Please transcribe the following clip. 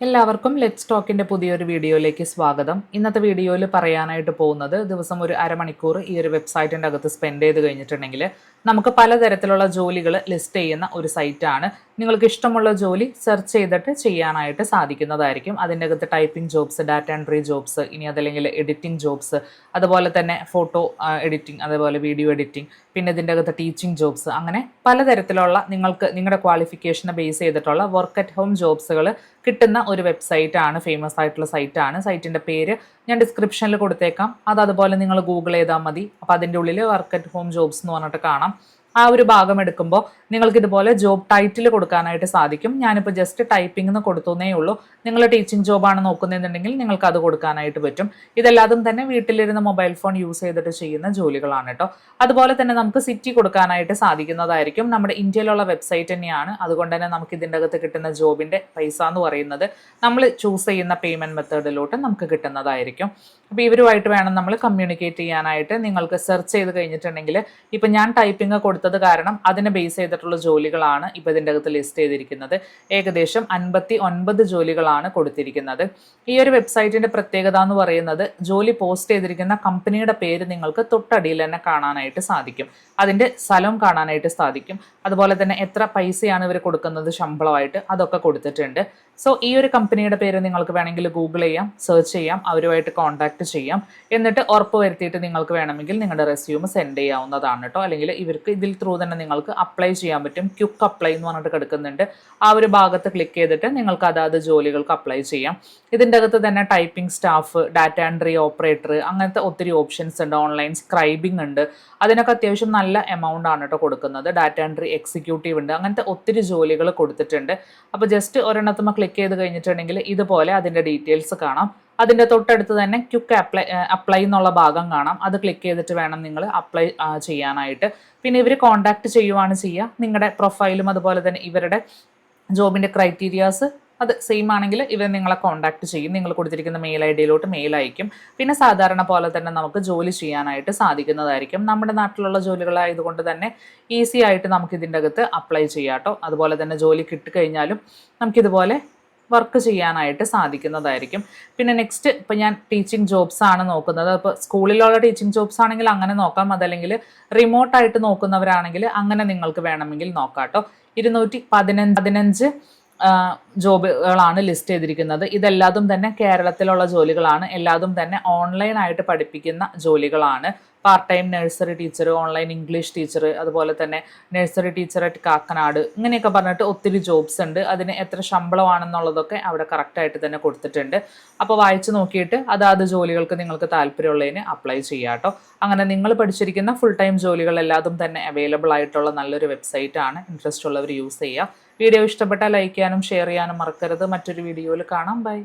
എല്ലാവർക്കും ലെറ്റ്സ് ടോക്കിന്റെ പുതിയൊരു വീഡിയോയിലേക്ക് സ്വാഗതം. ഇന്നത്തെ വീഡിയോയിൽ പറയാനായിട്ട് പോകുന്നത് ദിവസം ഒരു അരമണിക്കൂർ ഈ ഒരു വെബ്സൈറ്റിന്റെ അകത്ത് സ്പെൻഡ് ചെയ്ത് കഴിഞ്ഞിട്ടുണ്ടെങ്കിൽ നമുക്ക് പലതരത്തിലുള്ള ജോലികൾ ലിസ്റ്റ് ചെയ്യുന്ന ഒരു സൈറ്റാണ് നിങ്ങൾക്ക് ഇഷ്ടമുള്ള ജോലി സെർച്ച് ചെയ്തിട്ട് ചെയ്യാനായിട്ട് സാധിക്കുന്നതായിരിക്കും. അതിന്റെ അകത്ത് typing jobs data entry jobs ഇനി അതല്ലെങ്കിൽ എഡിറ്റിംഗ് ജോബ്സ് അതുപോലെ തന്നെ ഫോട്ടോ എഡിറ്റിംഗ് അതുപോലെ വീഡിയോ എഡിറ്റിംഗ് പിന്നെ ഇതിന്റെ അകത്ത് ടീച്ചിങ് ജോബ്സ് അങ്ങനെ പലതരത്തിലുള്ള നിങ്ങൾക്ക് നിങ്ങളുടെ ക്വാളിഫിക്കേഷനെ ബേസ് ചെയ്തിട്ടുള്ള വർക്ക് അറ്റ് ഹോം ജോബ്സുകൾ കിട്ടുന്ന ഒരു വെബ്സൈറ്റ് ആണ് ഫേമസ് ആയിട്ടുള്ള സൈറ്റ് ആണ്. സൈറ്റിന്റെ പേര് ഞാൻ ഡിസ്ക്രിപ്ഷനിൽ കൊടുത്തേക്കാം. അത് അതുപോലെ നിങ്ങൾ ഗൂഗിൾ ചെയ്താൽ മതി. അപ്പോൾ അതിന്റെ ഉള്ളിൽ വർക്ക് അറ്റ് ഹോം ജോബ്സ് എന്ന് പറഞ്ഞിട്ട് കാണാം. ആ ഒരു ഭാഗം എടുക്കുമ്പോൾ നിങ്ങൾക്ക് ഇതുപോലെ ജോബ് ടൈറ്റിൽ കൊടുക്കാനായിട്ട് സാധിക്കും. ഞാനിപ്പോൾ ജസ്റ്റ് ടൈപ്പിംഗ് എന്ന് കൊടുത്തുന്നേ ഉള്ളൂ. നിങ്ങൾ ടീച്ചിങ് ജോബാണ് നോക്കുന്നതെന്നുണ്ടെങ്കിൽ നിങ്ങൾക്ക് അത് കൊടുക്കാനായിട്ട് പറ്റും. ഇതെല്ലാതും തന്നെ വീട്ടിലിരുന്ന് മൊബൈൽ ഫോൺ യൂസ് ചെയ്തിട്ട് ചെയ്യുന്ന ജോലികളാണ് കേട്ടോ അതുപോലെ തന്നെ നമുക്ക് സിറ്റി കൊടുക്കാനായിട്ട് സാധിക്കുന്നതായിരിക്കും. നമ്മുടെ ഇന്ത്യയിലുള്ള വെബ്സൈറ്റ് തന്നെയാണ്. അതുകൊണ്ട് തന്നെ നമുക്ക് ഇതിന്റെ അകത്ത് കിട്ടുന്ന ജോബിന്റെ പൈസ എന്ന് പറയുന്നത് നമ്മൾ ചൂസ് ചെയ്യുന്ന പേയ്മെന്റ് മെത്തേഡിലോട്ട് നമുക്ക് കിട്ടുന്നതായിരിക്കും. അപ്പോൾ ഇവരുമായിട്ട് വേണം നമ്മൾ കമ്മ്യൂണിക്കേറ്റ് ചെയ്യാനായിട്ട്. നിങ്ങൾക്ക് സെർച്ച് ചെയ്ത് കഴിഞ്ഞിട്ടുണ്ടെങ്കിൽ ഇപ്പം ഞാൻ ടൈപ്പിംഗ് കൊടുത്തത് കാരണം അതിനെ ബേസ് ചെയ്തിട്ടുള്ള ജോലികളാണ് ഇപ്പോൾ ഇതിന്റെ അകത്ത് ലിസ്റ്റ് ചെയ്തിരിക്കുന്നത്. ഏകദേശം അൻപത്തി ഒൻപത് ജോലികളാണ് കൊടുത്തിരിക്കുന്നത്. ഈ ഒരു വെബ്സൈറ്റിന്റെ പ്രത്യേകത എന്ന് പറയുന്നത് ജോലി പോസ്റ്റ് ചെയ്തിരിക്കുന്ന കമ്പനിയുടെ പേര് നിങ്ങൾക്ക് തൊട്ടടിയിൽ തന്നെ കാണാനായിട്ട് സാധിക്കും. അതിന്റെ സ്ഥലം കാണാനായിട്ട് സാധിക്കും. അതുപോലെ തന്നെ എത്ര പൈസയാണ് ഇവർ കൊടുക്കുന്നത് ശമ്പളമായിട്ട് അതൊക്കെ കൊടുത്തിട്ടുണ്ട്. സോ ഈ ഒരു കമ്പനിയുടെ പേര് നിങ്ങൾക്ക് വേണമെങ്കിൽ ഗൂഗിൾ ചെയ്യാം സെർച്ച് ചെയ്യാം അവരുമായിട്ട് കോൺടാക്ട് ചെയ്യാം. എന്നിട്ട് ഉറപ്പ് വരുത്തിയിട്ട് നിങ്ങൾക്ക് വേണമെങ്കിൽ നിങ്ങളുടെ റെസ്യൂം സെൻഡ് ചെയ്യാവുന്നതാണ് കേട്ടോ. അല്ലെങ്കിൽ ഇവർക്ക് ഇതിൽ ത്രൂ തന്നെ നിങ്ങൾക്ക് അപ്ലൈ ചെയ്യാൻ പറ്റും. ക്യുക്ക് അപ്ലൈ എന്ന് പറഞ്ഞിട്ട് കിടക്കുന്നുണ്ട്. ആ ഒരു ഭാഗത്ത് ക്ലിക്ക് ചെയ്തിട്ട് നിങ്ങൾക്ക് അതാത് ജോലികൾക്ക് അപ്ലൈ ചെയ്യാം. ഇതിന്റെ അകത്ത് തന്നെ typing staff data entry operator അങ്ങനത്തെ ഒത്തിരി ഓപ്ഷൻസ് ഉണ്ട്. ഓൺലൈൻ സ്ക്രൈബിംഗ് ഉണ്ട്. അതിനൊക്കെ അത്യാവശ്യം നല്ല എമൗണ്ട് ആണ് കേട്ടോ കൊടുക്കുന്നത്. ഡാറ്റ എൻട്രി എക്സിക്യൂട്ടീവ് ഉണ്ട്. അങ്ങനത്തെ ഒത്തിരി ജോലികൾ കൊടുത്തിട്ടുണ്ട്. അപ്പോൾ ജസ്റ്റ് ഒരെണ്ണത്തുമ്പോൾ ക്ലിക്ക് ചെയ്ത് കഴിഞ്ഞിട്ടുണ്ടെങ്കിൽ ഇതുപോലെ അതിന്റെ ഡീറ്റെയിൽസ് കാണാം. അതിന്റെ തൊട്ടടുത്ത് തന്നെ ക്യുക്ക് അപ്ലൈ അപ്ലൈ എന്നുള്ള ഭാഗം കാണാം. അത് ക്ലിക്ക് ചെയ്തിട്ട് വേണം നിങ്ങൾ അപ്ലൈ ചെയ്യാനായിട്ട്. പിന്നെ ഇവർ കോൺടാക്ട് ചെയ്യുവാണ് ചെയ്യുക നിങ്ങളുടെ പ്രൊഫൈലും അതുപോലെ തന്നെ ഇവരുടെ ജോബിന്റെ ക്രൈറ്റീരിയാസ് അത് സെയിം ആണെങ്കിൽ ഇവർ നിങ്ങളെ കോൺടാക്ട് ചെയ്യും. നിങ്ങൾ കൊടുത്തിരിക്കുന്ന മെയിൽ ഐ ഡിയിലോട്ട് മെയിൽ അയക്കും. പിന്നെ സാധാരണ പോലെ തന്നെ നമുക്ക് ജോലി ചെയ്യാനായിട്ട് സാധിക്കുന്നതായിരിക്കും. നമ്മുടെ നാട്ടിലുള്ള ജോലികളായതുകൊണ്ട് തന്നെ ഈസി ആയിട്ട് നമുക്ക് ഇതിന്റെ അകത്ത് അപ്ലൈ ചെയ്യാം കേട്ടോ അതുപോലെ തന്നെ ജോലി കിട്ടിക്കഴിഞ്ഞാലും നമുക്കിതുപോലെ വർക്ക് ചെയ്യാനായിട്ട് സാധിക്കുന്നതായിരിക്കും. പിന്നെ നെക്സ്റ്റ് ഇപ്പം ഞാൻ ടീച്ചിങ് ജോബ്സ് ആണ് നോക്കുന്നത്. അപ്പോൾ സ്കൂളിലുള്ള ടീച്ചിങ് ജോബ്സ് ആണെങ്കിൽ അങ്ങനെ നോക്കാം. അതല്ലെങ്കിൽ റിമോട്ടായിട്ട് നോക്കുന്നവരാണെങ്കിൽ അങ്ങനെ നിങ്ങൾക്ക് വേണമെങ്കിൽ നോക്കാം കേട്ടോ ഇരുന്നൂറ്റി പതിനഞ്ച് പതിനഞ്ച് ജോബുകളാണ് ലിസ്റ്റ് ചെയ്തിരിക്കുന്നത്. ഇതെല്ലാതും തന്നെ കേരളത്തിലുള്ള ജോലികളാണ്. എല്ലാതും തന്നെ ഓൺലൈനായിട്ട് പഠിപ്പിക്കുന്ന ജോലികളാണ്. Part time nursery teacher online English teacher അതുപോലെ തന്നെ നഴ്സറി ടീച്ചർ അറ്റ് കാക്കനാട് ഇങ്ങനെയൊക്കെ പറഞ്ഞിട്ട് ഒത്തിരി ജോബ്സ് ഉണ്ട്. അതിന് എത്ര ശമ്പളമാണെന്നുള്ളതൊക്കെ അവിടെ കറക്റ്റായിട്ട് തന്നെ കൊടുത്തിട്ടുണ്ട്. അപ്പോൾ വായിച്ചു നോക്കിയിട്ട് അതാത് ജോലികൾക്ക് നിങ്ങൾക്ക് താല്പര്യമുള്ളതിന് അപ്ലൈ ചെയ്യാം അങ്ങനെ നിങ്ങൾ പഠിച്ചിരിക്കുന്ന ഫുൾ ടൈം ജോലികൾ എല്ലാതും തന്നെ അവൈലബിൾ ആയിട്ടുള്ള നല്ലൊരു വെബ്സൈറ്റ് ആണ്. ഇൻട്രസ്റ്റ് ഉള്ളവർ യൂസ് ചെയ്യുക. വീഡിയോ ഇഷ്ടപ്പെട്ടാൽ ലൈക്ക് ചെയ്യാനും ഷെയർ ചെയ്യാനും മറക്കരുത്. മറ്റൊരു വീഡിയോയിൽ കാണാം. ബൈ